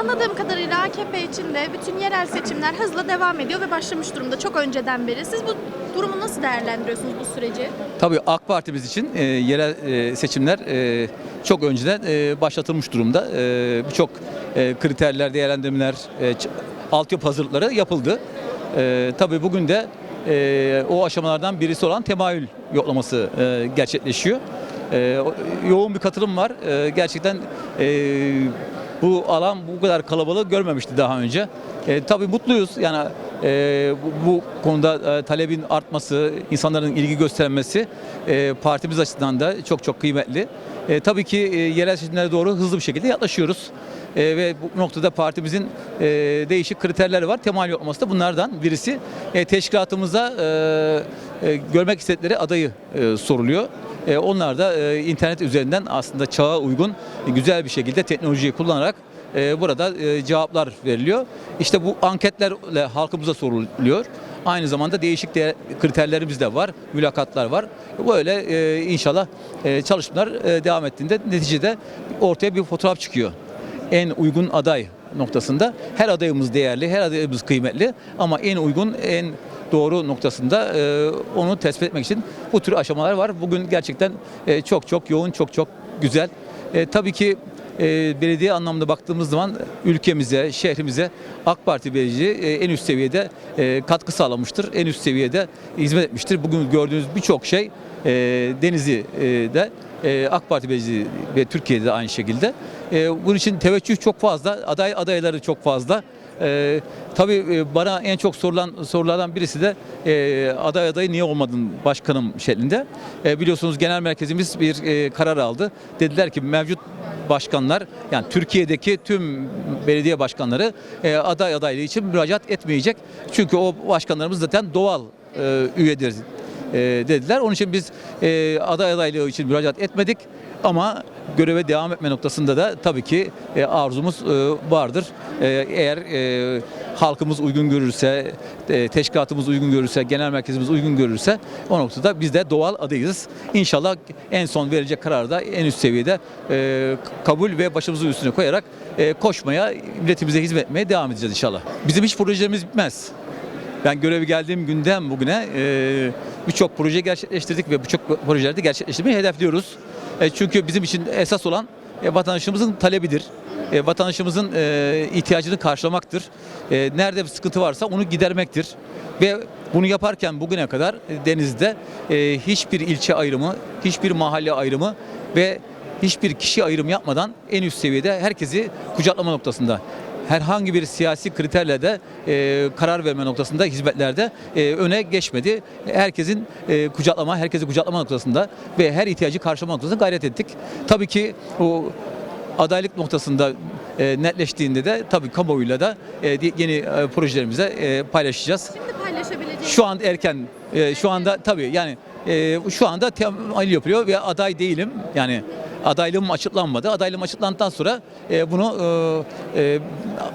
anladığım kadarıyla AKP için de bütün yerel seçimler hızla devam ediyor ve başlamış durumda çok önceden beri. Siz bu durumu nasıl değerlendiriyorsunuz bu süreci? Tabii AK Partimiz için e, yerel e, seçimler e, çok önceden e, başlatılmış durumda. E, Birçok e, kriterler, değerlendirmeler, e, altyapı hazırlıkları yapıldı. E, tabii bugün de e, o aşamalardan birisi olan temayül yoklaması e, gerçekleşiyor. E, yoğun bir katılım var. E, gerçekten e, bu alan bu kadar kalabalık görmemişti daha önce. E, tabii mutluyuz. Yani e, bu, bu konuda e, talebin artması, insanların ilgi göstermesi e, partimiz açısından da çok çok kıymetli. E, tabii ki e, yerel seçimlere doğru hızlı bir şekilde yaklaşıyoruz. E, ve bu noktada partimizin e, değişik kriterleri var. Temal yoklaması da bunlardan birisi. E, teşkilatımıza e, e, görmek istedikleri adayı e, soruluyor. E, onlar da e, internet üzerinden aslında çağa uygun güzel bir şekilde teknolojiyi kullanarak e, burada cevaplar veriliyor. İşte bu anketlerle halkımıza soruluyor. Aynı zamanda değişik de kriterlerimiz de var, mülakatlar var. Böyle inşallah çalışmalar devam ettiğinde neticede ortaya bir fotoğraf çıkıyor. En uygun aday noktasında her adayımız değerli, her adayımız kıymetli ama en uygun, en doğru noktasında e, onu tespit etmek için bu tür aşamalar var. Bugün gerçekten e, çok çok yoğun, çok çok güzel. E, tabii ki e, belediye anlamında baktığımız zaman ülkemize, şehrimize AK Parti belediyeci e, en üst seviyede e, katkı sağlamıştır. En üst seviyede hizmet etmiştir. Bugün gördüğünüz birçok şey e, Denizli'de e, AK Parti belediyeci ve Türkiye'de de aynı şekilde. E, bunun için teveccüh çok fazla, aday adayları çok fazla. Ee, tabii e, bana en çok sorulan sorulardan birisi de e, aday adayı niye olmadın başkanım şeklinde. E, biliyorsunuz genel merkezimiz bir e, karar aldı. Dediler ki mevcut başkanlar yani Türkiye'deki tüm belediye başkanları e, aday adaylığı için müracaat etmeyecek. Çünkü o başkanlarımız zaten doğal e, üyedir e, dediler. Onun için biz e, aday adaylığı için müracaat etmedik ama göreve devam etme noktasında da tabii ki e, arzumuz e, vardır. E, eğer e, halkımız uygun görürse, e, teşkilatımız uygun görürse, genel merkezimiz uygun görürse o noktada biz de doğal adayız. İnşallah en son verilecek kararı da en üst seviyede e, kabul ve başımızı üstüne koyarak e, koşmaya, milletimize hizmet etmeye devam edeceğiz inşallah. Bizim hiç projelerimiz bitmez. Ben görevi geldiğim günden bugüne e, birçok proje gerçekleştirdik ve birçok projeleri de gerçekleştirmeyi hedefliyoruz. E, çünkü bizim için esas olan e, vatandaşımızın talebidir. E, vatandaşımızın ihtiyacını karşılamaktır. Nerede bir sıkıntı varsa onu gidermektir. Ve bunu yaparken bugüne kadar Deniz'de hiçbir ilçe ayrımı, hiçbir mahalle ayrımı ve hiçbir kişi ayrım yapmadan en üst seviyede herkesi kucaklama noktasında herhangi bir siyasi kriterle de e, karar verme noktasında hizmetlerde e, öne geçmedi. Herkesin e, kucaklama, herkesi kucaklama noktasında ve her ihtiyacı karşılama noktasında gayret ettik. Tabii ki o adaylık noktasında e, netleştiğinde de tabii kamuoyuyla da e, yeni e, projelerimize e, paylaşacağız. Şimdi paylaşabileceğiniz Şu an erken, e, şu anda tabii yani e, şu anda temayül yapıyor ve aday değilim. Yani adaylığım açıklanmadı. Adaylığım açıklandıktan sonra e, bunu e, e,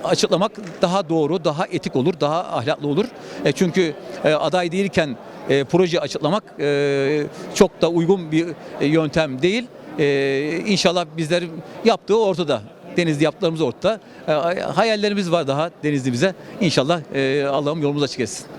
açıklamak daha doğru, daha etik olur, daha ahlaklı olur. E, çünkü e, aday değilken e, proje açıklamak e, çok da uygun bir e, yöntem değil. E, inşallah bizler yaptığı ortada. Denizli yaptıklarımız ortada. E, hayallerimiz var daha Denizli'mize. İnşallah e, Allah'ım yolumuzu açık etsin.